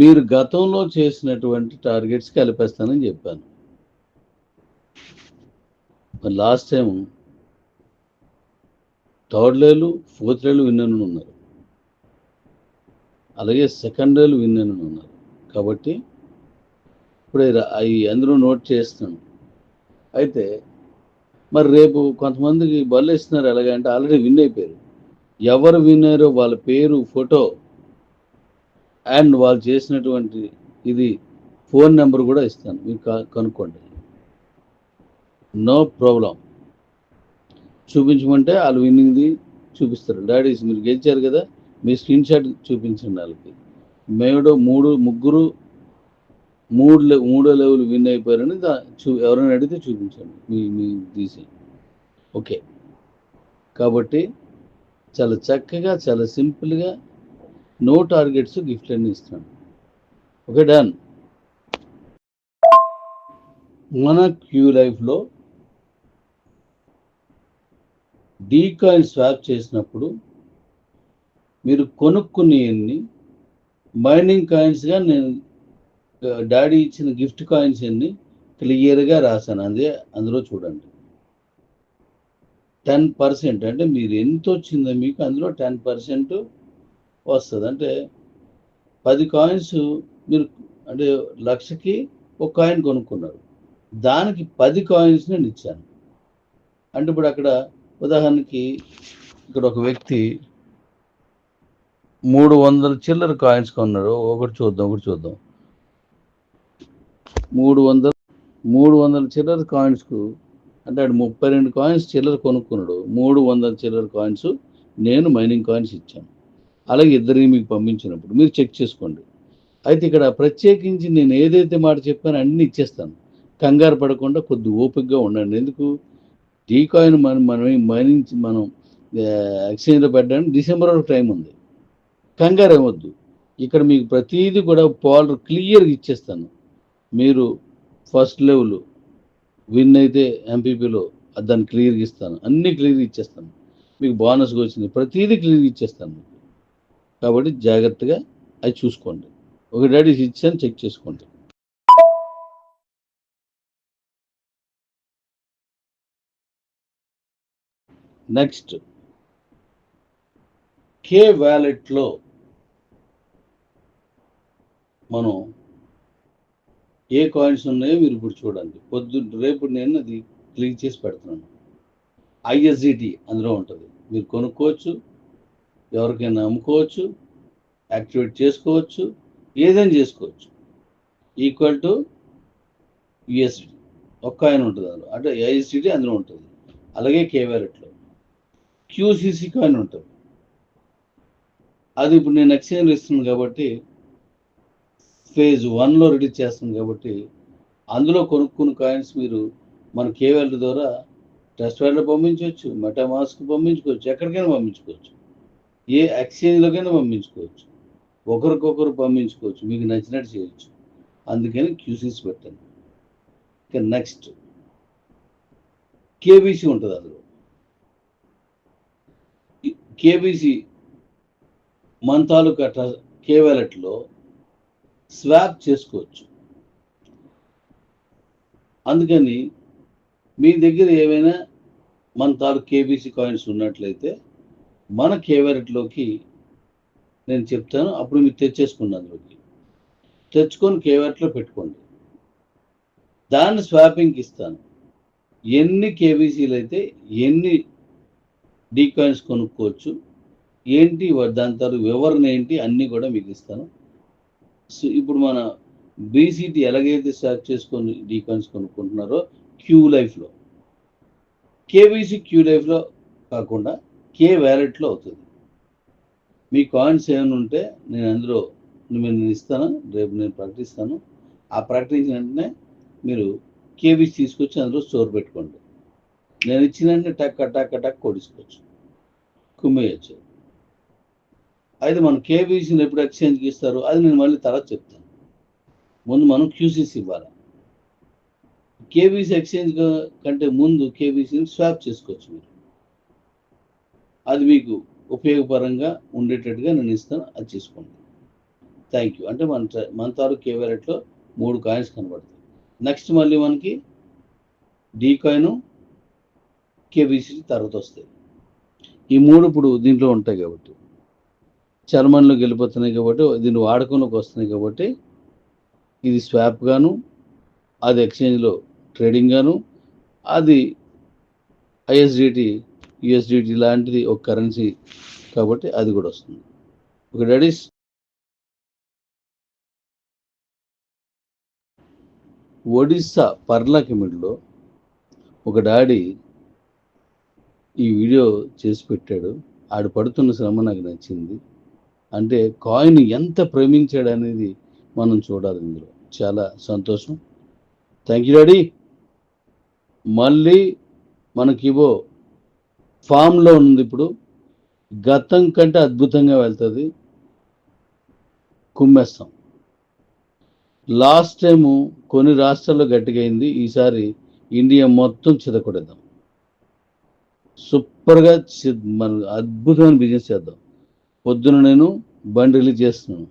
మీరు గతంలో చేసినటువంటి టార్గెట్స్ కలిపేస్తానని చెప్పాను. లాస్ట్ టైం థర్డ్ లేలు ఫోర్త్ లేలు విన్నను ఉన్నారు. అలాగే సెకండ్ లేలు విన్నను ఉన్నారు. కాబట్టి ఇప్పుడు అవి అందరూ నోట్ చేస్తున్నాను అయితే మరి రేపు కొంతమందికి బళ్ళు ఇస్తున్నారు ఎలాగంటే ఆల్రెడీ విన్ అయిపోయారు. ఎవరు విన్నారో వాళ్ళ పేరు ఫోటో అండ్ వాళ్ళు చేసినటువంటి ఇది ఫోన్ నెంబర్ కూడా ఇస్తాను. మీరు కనుక్కోండి. No problem. చూపించమంటే వాళ్ళు విన్నింగ్ది చూపిస్తారు. డాడీస్ మీరు గెలిచారు కదా మీ స్క్రీన్ షాట్ చూపించండి వాళ్ళకి. మేడో మూడు ముగ్గురు మూడు మూడో లెవెల్ విన్ అయిపోయారని దా చూ ఎవరైనా అడిగితే చూపించండి. మీ మీ తీసి. ఓకే. కాబట్టి చాలా చక్కగా చాలా సింపుల్గా నో టార్గెట్స్ గిఫ్ట్ అన్ని ఇస్తాను ఓకే డన్ మన క్యూ లైఫ్లో డీ కాయిన్ స్వాప్ చేసినప్పుడు మీరు కొనుక్కునేవన్నీ మైనింగ్ కాయిన్స్గా నేను డాడీ ఇచ్చిన గిఫ్ట్ కాయిన్స్ అన్ని క్లియర్గా రాశాను. అదే అందులో చూడండి. టెన్ పర్సెంట్ అంటే మీరు ఎంత వచ్చిందో మీకు అందులో టెన్ పర్సెంట్ వస్తుంది. అంటే పది కాయిన్స్ మీరు అంటే లక్షకి ఒక కాయిన్ కొనుక్కున్నారు. దానికి పది కాయిన్స్ నేను ఇచ్చాను. అంటే ఇప్పుడు అక్కడ ఉదాహరణకి ఇక్కడ ఒక వ్యక్తి మూడు వందల చిల్లర కాయిన్స్ కొన్నాడు. ఒకటి చూద్దాం ఒకటి చూద్దాం. మూడు వందల మూడు వందల చిల్లర కాయిన్స్కు అంటే ఆడు ముప్పై రెండు కాయిన్స్ చిల్లర కొనుక్కున్నాడు. మూడు వందల చిల్లర కాయిన్స్ నేను మైనింగ్ కాయిన్స్ ఇచ్చాను. అలాగే ఇద్దరిని మీకు పంపించినప్పుడు మీరు చెక్ చేసుకోండి. అయితే ఇక్కడ ప్రత్యేకించి నేను ఏదైతే మాట చెప్పానో అన్ని ఇచ్చేస్తాను. కంగారు పడకుండా కొద్ది ఓపికగా ఉండండి. ఎందుకు? డీకాయిన్ మనం మనం మనించి మనం ఎక్స్చేంజ్లో పెట్టడానికి డిసెంబర్ వరకు టైం ఉంది. కంగారు ఏమొద్దు. ఇక్కడ మీకు ప్రతీది కూడా పౌడర్ క్లియర్గా ఇచ్చేస్తాను. మీరు ఫస్ట్ లెవెల్ విన్ అయితే ఎంపీపీలో దాన్ని క్లియర్గా ఇస్తాను. అన్నీ క్లియర్గా ఇచ్చేస్తాను. మీకు బోనస్గా వచ్చింది. ప్రతీది క్లియర్గా ఇచ్చేస్తాను మీకు. కాబట్టి జాగ్రత్తగా అది చూసుకోండి. ఒక డాడీ ఇచ్చాను చెక్ చేసుకోండి. నెక్స్ట్. కే వ్యాలెట్లో మనం ఏ కాయిన్స్ ఉన్నాయో మీరు ఇప్పుడు చూడండి. పొద్దు రేపు నేను అది క్లిక్ చేసి పెడుతున్నాను. ఐఎస్జిటి అందులో ఉంటుంది. మీరు కొనుక్కోవచ్చు. ఎవరికైనా అమ్ముకోవచ్చు యాక్టివేట్ చేసుకోవచ్చు ఏదైనా చేసుకోవచ్చు. ఈక్వల్ టు యుఎస్డి ఒక కాయిన్ ఉంటుంది అందులో. అంటే ఏఐసిడి అందులో ఉంటుంది. అలాగే కేవారెట్లో క్యూసీసీ కాయిన్ ఉంటుంది అది ఇప్పుడు నేను ఎక్స్చేంజ్ ఇస్తున్నాను కాబట్టి ఫేజ్ వన్లో రిలీజ్ చేస్తాను కాబట్టి అందులో కొనుక్కున్న కాయిన్స్ మీరు మన కేవల్ ద్వారా టెస్ట్ వ్యాల్లో పంపించవచ్చు మెటామాస్క్ పంపించుకోవచ్చు ఎక్కడికైనా పంపించుకోవచ్చు. ఏ ఎక్స్చేంజ్లోకైనా పంపించుకోవచ్చు. ఒకరికొకరు పంపించుకోవచ్చు. మీకు నచ్చినట్టు చేయొచ్చు. అందుకని క్యూసీస్ పెట్టండి. ఇక నెక్స్ట్ కేబీసీ ఉంటుంది అందులో. కేబీసీ మన తాలూకా ట్ర- కే వ్యాలెట్లో స్వాప్ చేసుకోవచ్చు. అందుకని మీ దగ్గర ఏమైనా మన తాలూకు కేబీసీ కాయిన్స్ ఉన్నట్లయితే మన కేవరెట్లోకి నేను చెప్తాను అప్పుడు మీరు తెచ్చేసుకోండి అందులోకి. తెచ్చుకొని కేవరెట్లో పెట్టుకోండి. దాన్ని స్వాపింగ్కి ఇస్తాను. ఎన్ని కేబీసీలు అయితే ఎన్ని డీకాయిన్స్ కొనుక్కోవచ్చు ఏంటి దాని తర్వాత వివరణ ఏంటి అన్నీ కూడా మీకు ఇస్తాను. సో ఇప్పుడు మన బీసీటీ ఎలాగైతే స్టార్ట్ చేసుకొని డీకాయిన్స్ కొనుక్కుంటున్నారో క్యూ లైఫ్లో. కేవీసీ క్యూ లైఫ్లో కాకుండా కే వ్యాలెట్లో అవుతుంది. మీ కాయిన్స్ ఏమైనా ఉంటే నేను అందులో నేను నేను ఇస్తాను రేపు నేను ప్రకటిస్తాను. ఆ ప్రకటించిన వెంటనే మీరు కేబీసీ తీసుకొచ్చి అందులో స్టోర్ పెట్టుకోండి. నేను ఇచ్చిన వెంటనే టక్ టక్ టక్ కొడుచుకోవచ్చు కుమ్మేయచ్చు. అయితే మనం కేవీసీని ఎప్పుడు ఎక్స్చేంజ్కి ఇస్తారు? అది నేను మళ్ళీ తర్వాత చెప్తాను. ముందు మనం క్యూసీసీ ఇవ్వాలి. కేబీసీ ఎక్స్చేంజ్ కంటే ముందు కేవీసీని స్వాప్ చేసుకోవచ్చు మీరు. అది మీకు ఉపయోగపరంగా ఉండేటట్టుగా నేను ఇస్తాను. అది చేసుకోండి. థ్యాంక్ యూ అంటే మన మన తాలూకు కేవరెట్లో మూడు కాయిన్స్ కనబడతాయి. నెక్స్ట్ మళ్ళీ మనకి డీ కాయిన్ కేబీసీ తర్వాత వస్తాయి. ఈ మూడు ఇప్పుడు దీంట్లో ఉంటాయి కాబట్టి. చర్మన్లోకి వెళ్ళిపోతున్నాయి కాబట్టి దీన్ని వాడకంలోకి వస్తున్నాయి కాబట్టి ఇది స్వాప్ గాను అది ఎక్స్చేంజ్లో ట్రేడింగ్ గాను అది ఐఎస్డిటి యుఎస్డిటి లాంటిది ఒక కరెన్సీ కాబట్టి అది కూడా వస్తుంది. ఒక డడీస్ ఒడిస్సా పర్లాకిమిడిలో ఒక డాడీ ఈ వీడియో చేసి పెట్టాడు. ఆడు పడుతున్న శ్రమ నాకు నచ్చింది. అంటే కాయిన్ ఎంత ప్రేమించాడు అనేది మనం చూడాలి ఇందులో. చాలా సంతోషం. థ్యాంక్ యూ డాడీ మళ్ళీ మనకివో ఫామ్లో ఉంది ఇప్పుడు. గతం కంటే అద్భుతంగా వెళ్తుంది. కుమ్మేస్తాం. లాస్ట్ టైము కొన్ని రాష్ట్రాల్లో గట్టిగైంది. ఈసారి ఇండియా మొత్తం చితకొడేద్దాం. సూపర్గా చి- మన అద్భుతమైన బిజినెస్ చేద్దాం. పొద్దున నేను బండి రిలీజ్ చేస్తున్నాను.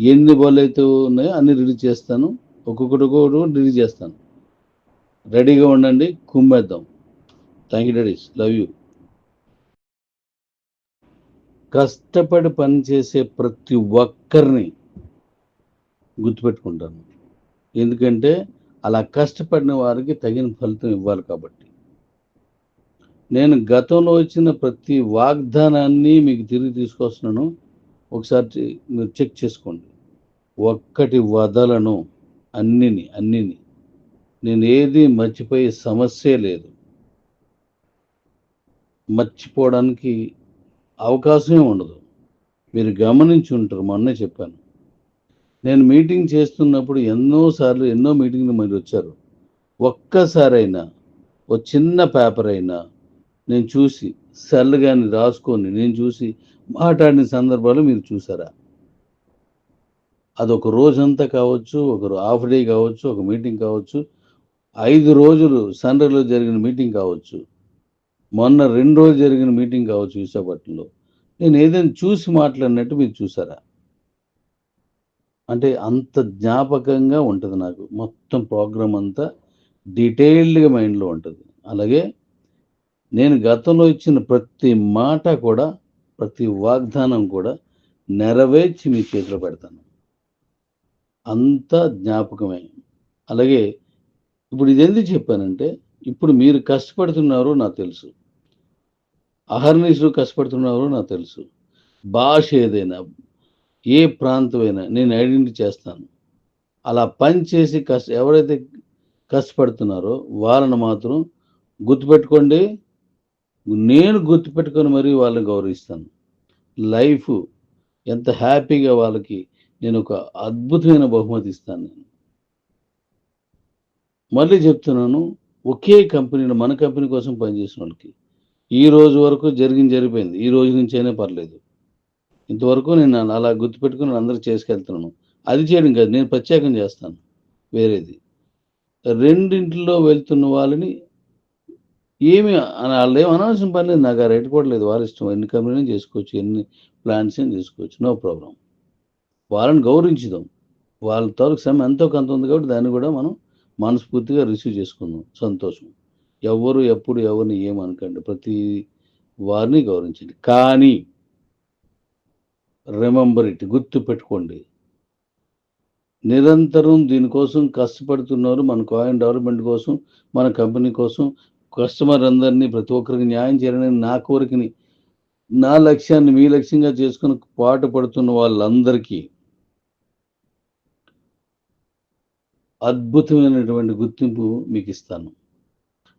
ఎన్ని బాల్ అయితే ఉన్నాయో అన్ని రిలీజ్ చేస్తాను. ఒక్కొక్కటి ఒక్కొక్కటి రిలీజ్ చేస్తాను. రెడీగా ఉండండి. కుమ్మేద్దాం. Thank you daddies love you కష్టపడి పనిచేసే ప్రతి ఒక్కరిని గుర్తుపెట్టుకుంటాను. ఎందుకంటే అలా కష్టపడిన వారికి తగిన ఫలితం ఇవ్వాలి కాబట్టి. నేను గతంలో వచ్చిన ప్రతి వాగ్దానాన్ని మీకు తిరిగి తీసుకొస్తున్నాను. ఒకసారి మీరు చెక్ చేసుకోండి. ఒక్కటి వదలను. అన్నిని అన్నిని. నేను ఏది మర్చిపోయే సమస్య లేదు. మర్చిపోవడానికి అవకాశమే ఉండదు. మీరు గమనించి ఉంటారు మొన్నే చెప్పాను. నేను మీటింగ్ చేస్తున్నప్పుడు ఎన్నోసార్లు ఎన్నో మీటింగ్లు మీరు వచ్చారు. ఒక్కసారైనా ఒక చిన్న పేపర్ అయినా నేను చూసి సెల్ కానీ రాసుకొని నేను చూసి మాట్లాడిన సందర్భాలు మీరు చూసారా? అదొక రోజంతా కావచ్చు ఒక హాఫ్ డే కావచ్చు ఒక మీటింగ్ కావచ్చు ఐదు రోజులు సండేలో జరిగిన మీటింగ్ కావచ్చు. మొన్న రెండు రోజు జరిగిన మీటింగ్ కావచ్చు విశాఖపట్నంలో. నేను ఏదైనా చూసి మాట్లాడినట్టు మీరు చూసారా? అంటే అంత జ్ఞాపకంగా ఉంటుంది నాకు. మొత్తం ప్రోగ్రామ్ అంతా డీటెయిల్డ్గా మైండ్లో ఉంటుంది. అలాగే నేను గతంలో ఇచ్చిన ప్రతి మాట కూడా ప్రతి వాగ్దానం కూడా నెరవేర్చి మీ చేతిలో పెడతాను. అంత జ్ఞాపకమే. అలాగే ఇప్పుడు ఇది ఎందుకు చెప్పానంటే ఇప్పుడు మీరు కష్టపడుతున్నారో నాకు తెలుసు. అహర్నిశలు కష్టపడుతున్నారో నాకు తెలుసు. భాష ఏదైనా ఏ ప్రాంతమైనా నేను ఐడెంటిటీ చేస్తాను. అలా పని చేసి కష్ట ఎవరైతే కష్టపడుతున్నారో వాళ్ళని మాత్రం గుర్తుపెట్టుకోండి. నేను గుర్తుపెట్టుకొని మరీ వాళ్ళని గౌరవిస్తాను. లైఫ్ ఎంత హ్యాపీగా వాళ్ళకి నేను ఒక అద్భుతమైన బహుమతి ఇస్తాను నేను. మళ్ళీ చెప్తున్నాను ఒకే కంపెనీలో మన కంపెనీ కోసం పనిచేసిన వాళ్ళకి ఈ రోజు వరకు జరిగింది జరిగిపోయింది. ఈ రోజు నుంచి అయినా పర్లేదు. ఇంతవరకు నేను అలా- గుర్తుపెట్టుకుని అందరికి చేసుకెళ్తున్నాను. అది చేయడం కాదు నేను ప్రత్యేకం చేస్తాను వేరేది. రెండింటిలో వెళ్తున్న వాళ్ళని ఏమి వాళ్ళు ఏం అనవసరం పని లేదు నాకు ఆ రేటు కూడా లేదు. వాళ్ళ ఇష్టం. ఎన్ని కంపెనీలు చేసుకోవచ్చు ఎన్ని ప్లాన్స్ అయినా చేసుకోవచ్చు. No problem. వాళ్ళని గౌరవించుదాం. వాళ్ళ తాలూకు శ్రమ ఎంతో కొంత ఉంది కాబట్టి దాన్ని కూడా మనం మనస్ఫూర్తిగా రిసీవ్ చేసుకుందాం. సంతోషం. ఎవరు ఎప్పుడు ఎవరిని ఏమనకండి. ప్రతి వారిని గౌరవించండి. కానీ రిమెంబర్ ఇట్ గుర్తు పెట్టుకోండి. నిరంతరం దీనికోసం కష్టపడుతున్నారు మన కాయిన్ డెవలప్మెంట్ కోసం మన కంపెనీ కోసం. కస్టమర్ అందరినీ ప్రతి ఒక్కరికి న్యాయం చేయాలని నా కోరికని నా లక్ష్యాన్ని మీ లక్ష్యంగా చేసుకుని పాటు పడుతున్న వాళ్ళందరికీ అద్భుతమైనటువంటి గుర్తింపు మీకు ఇస్తాను.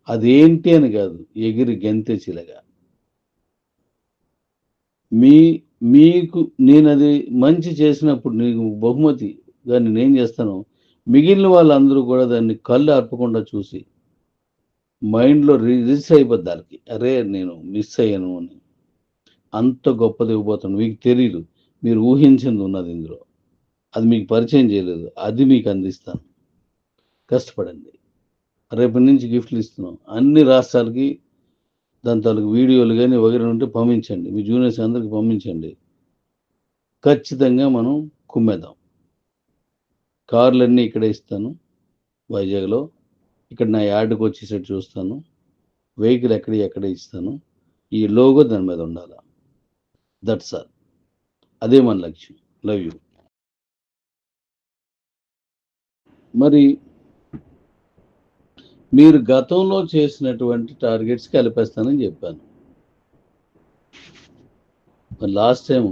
అదేంటి అని కాదు ఎగిరి గెంతే చిలగా మీ మీకు నేను అది మంచి చేసినప్పుడు నీకు బహుమతి దాన్ని నేను చేస్తాను? మిగిలిన వాళ్ళందరూ కూడా దాన్ని కళ్ళు అర్పకుండా చూసి మైండ్లో రిజిస్టర్ అయిపోద్ది దానికి అరే నేను మిస్ అయ్యాను అని. అంత గొప్పది ఇవ్వబోతాను మీకు తెలియదు మీరు ఊహించింది ఉన్నది ఇందులో. అది మీకు పరిచయం చేయలేదు. అది మీకు అందిస్తాను. కష్టపడండి. రేపటి నుంచి గిఫ్ట్లు ఇస్తున్నాం. అన్ని రాష్ట్రాలకి దాని తాలూకు వీడియోలు కానీ వగైరా ఉంటే పంపించండి. మీ జూనియర్స్ అందరికి పంపించండి. ఖచ్చితంగా మనం కుమ్మేద్దాం. కార్లన్నీ ఇక్కడే ఇస్తాను. వైజాగ్లో. ఇక్కడ నా యార్డ్కి వచ్చేసరికి చూస్తాను. వెహికల్ ఎక్కడ ఎక్కడ ఇస్తాను. ఈ లోగో దాని మీద ఉండాలి? దట్స్ ఆల్ అదే మన లక్ష్యం. లవ్ యూ మరి మీరు గతంలో చేసినటువంటి టార్గెట్స్ కలిపేస్తానని చెప్పాను. లాస్ట్ టైం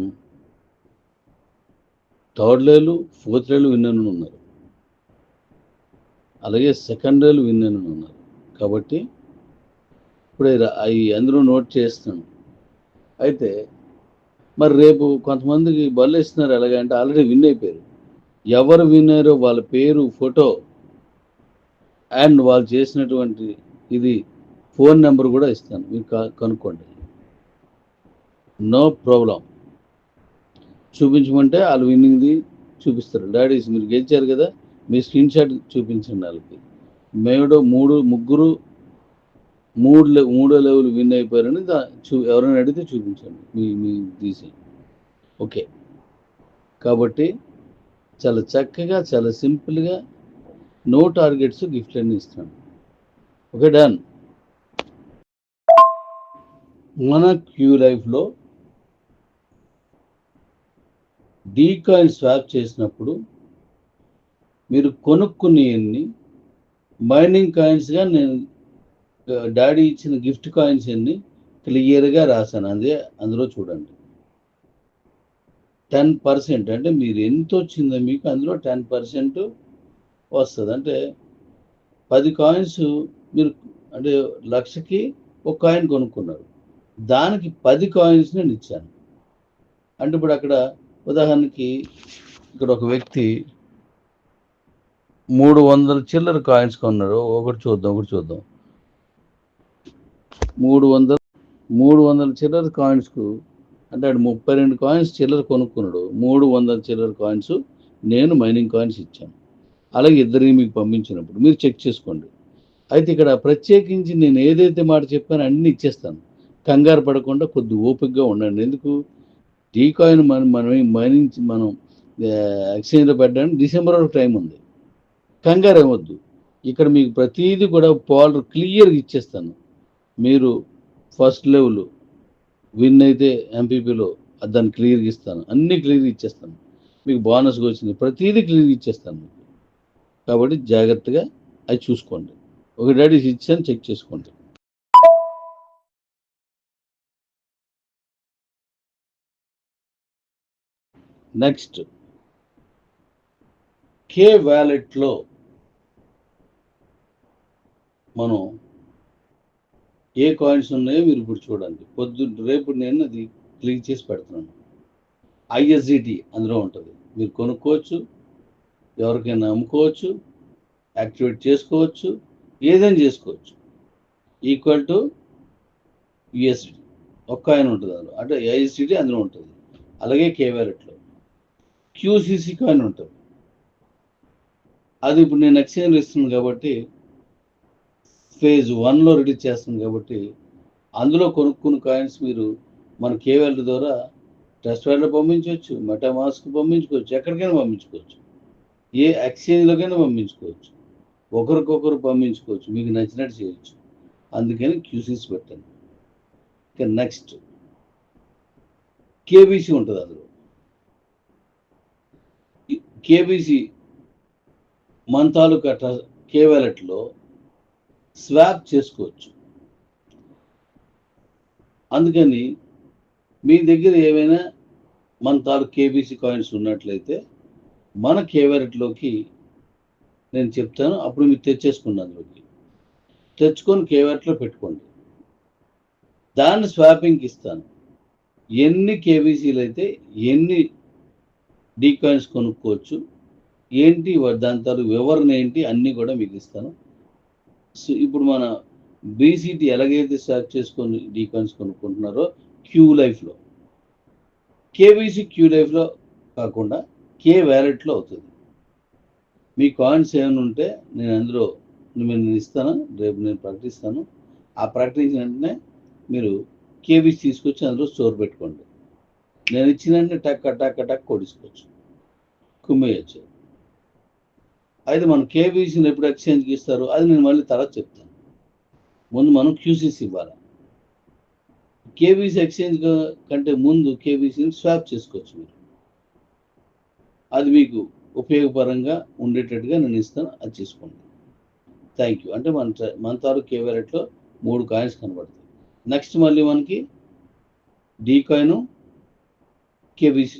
థర్డ్ లేలు ఫోర్త్ లేలు విన్నను ఉన్నారు. అలాగే సెకండ్ లేలు విన్నను ఉన్నారు. కాబట్టి ఇప్పుడు అవి అందరూ నోట్ చేస్తున్నాను. అయితే మరి రేపు కొంతమందికి బళ్ళు ఇస్తున్నారు ఎలాగంటే ఆల్రెడీ విన్ అయిపోయారు. ఎవరు విన్నారో వాళ్ళ పేరు ఫోటో అండ్ వాళ్ళు చేసినటువంటి ఇది ఫోన్ నెంబర్ కూడా ఇస్తాను. మీరు కా- కనుక్కోండి. No problem. చూపించమంటే వాళ్ళు విన్నింగ్ది చూపిస్తారు. డాడీస్ మీరు గెలిచారు కదా మీ స్క్రీన్ షాట్ చూపించండి వాళ్ళకి. మేడో మూడు ముగ్గురు మూడు మూడో లెవెల్ విన్ అయిపోయారని దా చూ ఎవరైనా అడిగితే చూపించండి. మీ మీ తీసి. ఓకే. కాబట్టి చాలా చక్కగా చాలా సింపుల్గా నో టార్గెట్స్ గిఫ్ట్ అన్ని ఇస్తాను ఓకే డన్ మన క్యూ లైఫ్లో డీ కాయిన్ స్వాప్ చేసినప్పుడు మీరు కొనుక్కునేవన్నీ మైనింగ్ కాయిన్స్గా నేను డాడీ ఇచ్చిన గిఫ్ట్ కాయిన్స్ అన్ని క్లియర్గా రాశాను. అదే అందులో చూడండి. టెన్ పర్సెంట్ అంటే మీరు ఎంత వచ్చిందో మీకు అందులో టెన్ పర్సెంట్ వస్తుంది. అంటే పది కాయిన్స్ మీరు అంటే లక్షకి ఒక కాయిన్ కొనుక్కున్నారు. దానికి పది కాయిన్స్ నేను ఇచ్చాను. అంటే ఇప్పుడు అక్కడ ఉదాహరణకి ఇక్కడ ఒక వ్యక్తి మూడు వందల చిల్లర కాయిన్స్ కొన్నారు ఒకటి చూద్దాం ఒకటి చూద్దాం. మూడు వందల మూడు వందల చిల్లర కాయిన్స్కు అంటే ఆడు ముప్పై రెండు కాయిన్స్ చిల్లర కొనుక్కున్నాడు. మూడు వందల చిల్లర కాయిన్స్ నేను మైనింగ్ కాయిన్స్ ఇచ్చాను. అలాగే ఇద్దరిని మీకు పంపించినప్పుడు మీరు చెక్ చేసుకోండి. అయితే ఇక్కడ ప్రత్యేకించి నేను ఏదైతే మాట చెప్పానో అన్నీ ఇచ్చేస్తాను. కంగారు పడకుండా కొద్ది ఓపికగా ఉండండి. ఎందుకు? డీకాయిన్ మనం మనమే మైనింగ్ మనం ఎక్స్చేంజ్లో పెట్టడానికి డిసెంబర్ వరకు టైం ఉంది. కంగారు ఏమొద్దు. ఇక్కడ మీకు ప్రతిదీ కూడా పాలర్ క్లియర్గా ఇచ్చేస్తాను. మీరు ఫస్ట్ లెవెల్ విన్ అయితే ఎంపీపీలో దాన్ని క్లియర్గా ఇస్తాను. అన్నీ క్లియర్గా ఇచ్చేస్తాను. మీకు బోనస్గా వచ్చింది ప్రతీది క్లియర్గా ఇచ్చేస్తాను. మీకు కాబట్టి జాగ్రత్తగా అది చూసుకోండి. ఒక డాడీ ఇచ్చాను చెక్ చేసుకోండి. నెక్స్ట్. కే వ్యాలెట్లో మనం ఏ కాయిన్స్ ఉన్నాయో మీరు ఇప్పుడు చూడండి. పొద్దు రేపు నేను అది క్లిక్ చేసి పెడుతున్నాను. ఐఎస్జిటి అందులో ఉంటుంది. మీరు కొనుక్కోవచ్చు. ఎవరికైనా అమ్ముకోవచ్చు యాక్టివేట్ చేసుకోవచ్చు ఏదైనా చేసుకోవచ్చు. ఈక్వల్ టు యుఎస్డి ఒక్క ఆయన ఉంటుంది అందులో. అంటే ఏఐసిడి అందులో ఉంటుంది. అలాగే కే క్యూసీసీ కాయిన్ ఉంటుంది అది ఇప్పుడు నేను ఎక్స్చేంజ్ ఇస్తున్నాను కాబట్టి ఫేజ్ వన్లో రిలీజ్ చేస్తాను కాబట్టి అందులో కొనుక్కున్న కాయిన్స్ మీరు మన కేవెల్ ద్వారా టెస్ట్ వ్యాల్లో పంపించవచ్చు మెటామాస్క్ పంపించుకోవచ్చు ఎక్కడికైనా పంపించుకోవచ్చు. ఏ ఎక్స్చేంజ్లోకైనా పంపించుకోవచ్చు. ఒకరికొకరు పంపించుకోవచ్చు. మీకు నచ్చినట్టు చేయొచ్చు. అందుకని క్యూసీస్ పెట్టండి. ఇక నెక్స్ట్. కేబీసీ ఉంటుంది అందులో. కేబీసీ మన తాలూకా కే వ్యాలెట్లో స్వాప్ చేసుకోవచ్చు. అందుకని మీ దగ్గర ఏమైనా మన తాలూకు కేబీసీ కాయిన్స్ ఉన్నట్లయితే మన కేవరెట్లోకి నేను చెప్తాను అప్పుడు మీరు తెచ్చేసుకోండి అందులోకి తెచ్చుకొని కేవరెట్లో పెట్టుకోండి. దాన్ని స్వాపింగ్కి ఇస్తాను. ఎన్ని కేబీసీలు అయితే ఎన్ని డీకాయిన్స్ కొనుక్కోవచ్చు ఏంటి దాని తర్వాత వివరణ ఏంటి అన్నీ కూడా మీకు ఇస్తాను. సో ఇప్పుడు మన బీసీటీ ఎలాగైతే స్వాప్ చేసుకొని డీకాయిన్స్ కొనుక్కుంటున్నారో క్యూ లైఫ్లో. కేబీసీ క్యూ లైఫ్లో కాకుండా కే వ్యాలెట్లో అవుతుంది. మీ కాయిన్స్ ఏమైనా ఉంటే నేను అందులో నేను నేను ఇస్తాను రేపు నేను ప్రకటిస్తాను. ఆ ప్రకటించిన వెంటనే మీరు కేబీస్ తీసుకొచ్చి అందులో స్టోర్ పెట్టుకోండి. నేను ఇచ్చిన వెంటనే టక్ టక్ టక్ కొడుచుకోవచ్చు కుమ్మేయచ్చు. అయితే మనం కేబీసీని ఎప్పుడు ఎక్స్చేంజ్కి ఇస్తారు? అది నేను మళ్ళీ తర్వాత చెప్తాను. ముందు మనం క్యూసీస్ ఇవ్వాలి. కేబీసీ ఎక్స్చేంజ్ కంటే ముందు కేబీసీని స్వాప్ చేసుకోవచ్చు మీరు. అది మీకు ఉపయోగపరంగా ఉండేటట్టుగా నేను ఇస్తాను. అది చేసుకోండి. థ్యాంక్ యూ అంటే మన మన తారు కే వ్యాలెట్లో మూడు కాయిన్స్ కనబడతాయి. నెక్స్ట్ మళ్ళీ మనకి డీ కాయిన్ కేవీసీ